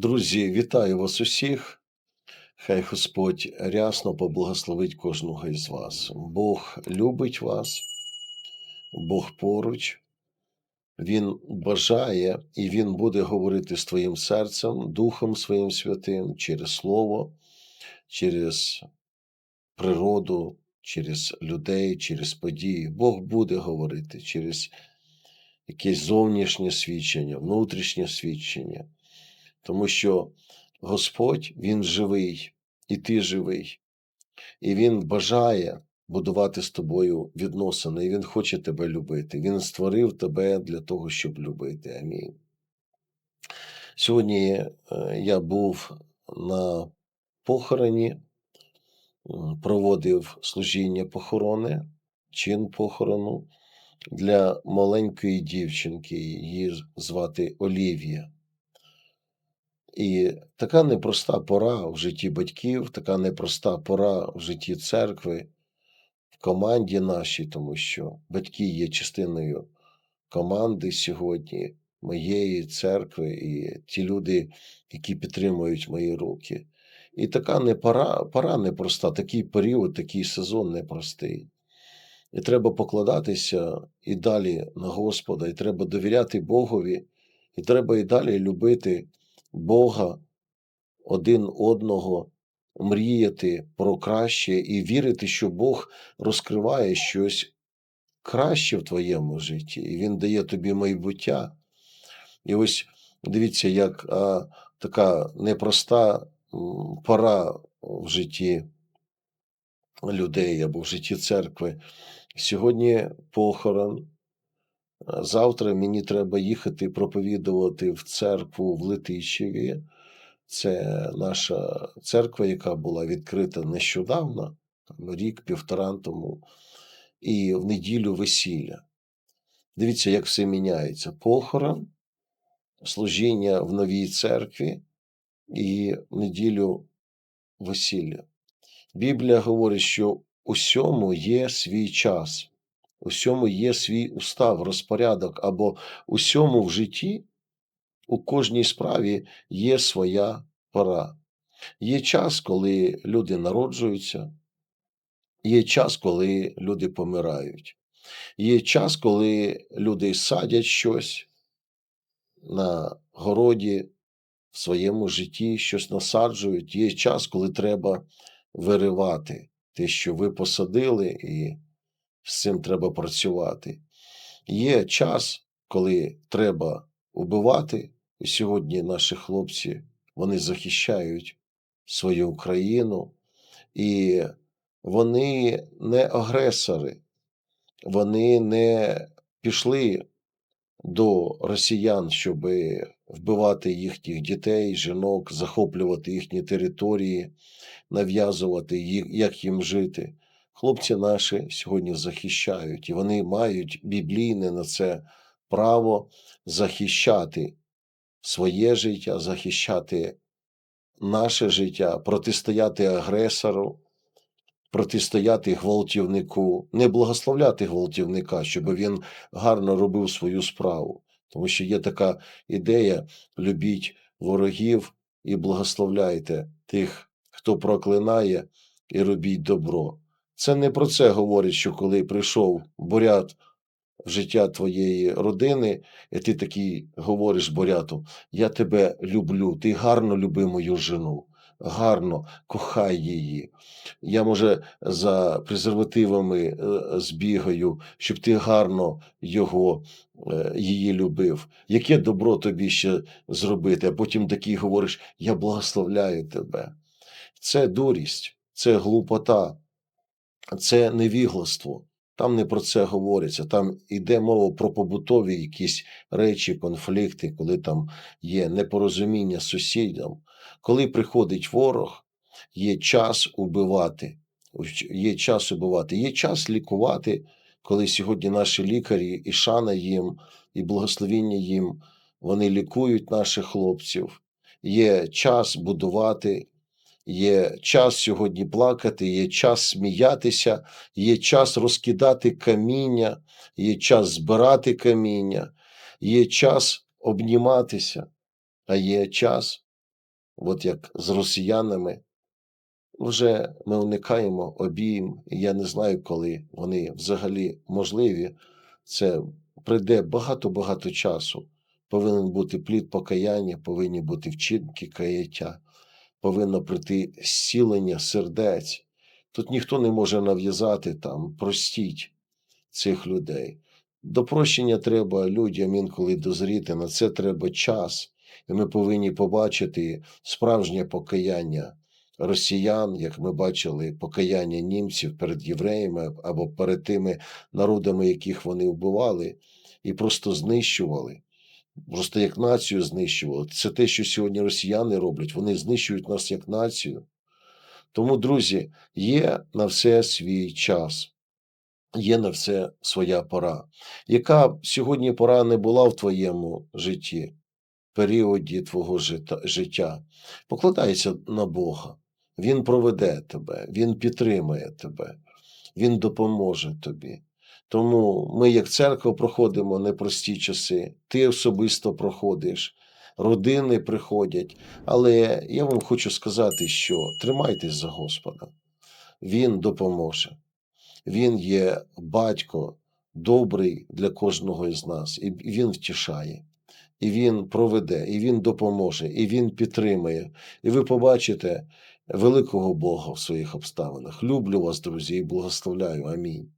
Друзі, вітаю вас усіх. Хай Господь рясно поблагословить кожного із вас. Бог любить вас, Бог поруч, Він бажає і Він буде говорити з твоїм серцем, Духом Своїм Святим, через Слово, через природу, через людей, через події. Бог буде говорити через якесь зовнішнє свідчення, внутрішнє свідчення. Тому що Господь Він живий, і ти живий, і Він бажає будувати з тобою відносини, і Він хоче тебе любити. Він створив тебе для того, щоб любити. Амінь. Сьогодні е, я був на похороні, проводив служіння похорони, чин похорону для маленької дівчинки, її звати Олівія. І така непроста пора в житті батьків, така непроста пора в житті церкви, в команді нашій, тому що батьки є частиною команди сьогодні, моєї церкви, і ті люди, які підтримують мої руки. І така не пора, пора непроста, такий період, такий сезон непростий. І треба покладатися і далі на Господа, і треба довіряти Богові, і треба і далі любити Бога, один одного, мріяти про краще і вірити, що Бог розкриває щось краще в твоєму житті, і Він дає тобі майбуття. І ось дивіться, як а, така непроста пора в житті людей або в житті церкви. Сьогодні похорон. Завтра мені треба їхати проповідувати в церкву в Летичеві. Це наша церква, яка була відкрита нещодавно, рік, півтора тому, і в неділю весілля. Дивіться, як все міняється. Похорон, служіння в новій церкві і в неділю весілля. Біблія говорить, що усьому є свій час, усьому є свій устав, розпорядок, або усьому в житті, у кожній справі є своя пора. Є час, коли люди народжуються, є час, коли люди помирають, є час, коли люди садять щось на городі, в своєму житті щось насаджують. Є час, коли треба виривати те, що ви посадили, і з цим треба працювати. Є час, коли треба убивати, і сьогодні наші хлопці вони захищають свою Україну, і вони не агресори, вони не пішли до росіян, щоб вбивати їхніх дітей, жінок, захоплювати їхні території, нав'язувати їх, як їм жити. Хлопці наші сьогодні захищають, і вони мають біблійне на це право захищати своє життя, захищати наше життя, протистояти агресору, протистояти гвалтівнику, не благословляти гвалтівника, щоб він гарно робив свою справу. Тому що є така ідея: любіть ворогів і благословляйте тих, хто проклинає, і робіть добро. Це не про це говорить, що коли прийшов бурят в життя твоєї родини, і ти такий говориш буряту: Я тебе люблю, ти гарно люби мою жену, гарно кохай її. Я, може, за презервативами е, збігаю, щоб ти гарно його, е, її любив. Яке добро тобі ще зробити? А потім такий говориш: Я благословляю тебе. Це дурість, це глупота, це невігластво. Там не про це говориться. Там йде мова про побутові якісь речі, конфлікти, коли там є непорозуміння з сусідом. Коли приходить ворог, є час убивати. Є час убивати, є час лікувати, коли сьогодні наші лікарі, і шана їм, і благословіння їм, вони лікують наших хлопців. Є час будувати, є час сьогодні плакати, є час сміятися, є час розкидати каміння, є час збирати каміння, є час обніматися, а є час от як з росіянами, вже ми уникаємо обійм, і я не знаю, коли вони взагалі можливі. Це прийде багато-багато часу. Повинен бути плід покаяння, повинні бути вчинки каяття, повинно прийти зцілення сердець. Тут ніхто не може нав'язати там, простіть цих людей. До прощення треба людям інколи дозріти, на це треба час. І ми повинні побачити справжнє покаяння росіян, як ми бачили покаяння німців перед євреями або перед тими народами, яких вони вбивали, і просто знищували. Просто як націю знищували. Це те, що сьогодні росіяни роблять. Вони знищують нас як націю. Тому, друзі, є на все свій час, є на все своя пора. Яка сьогодні пора не була в твоєму житті, періоді твого життя, покладайся на Бога. Він проведе тебе, Він підтримає тебе, Він допоможе тобі. Тому ми, як церква, проходимо непрості часи. Ти особисто проходиш, родини приходять. Але я вам хочу сказати, що тримайтесь за Господа. Він допоможе. Він є батько добрий для кожного із нас, і він втішає, і він проведе, і він допоможе, і він підтримує. І ви побачите великого Бога в своїх обставинах. Люблю вас, друзі, і благословляю. Амінь.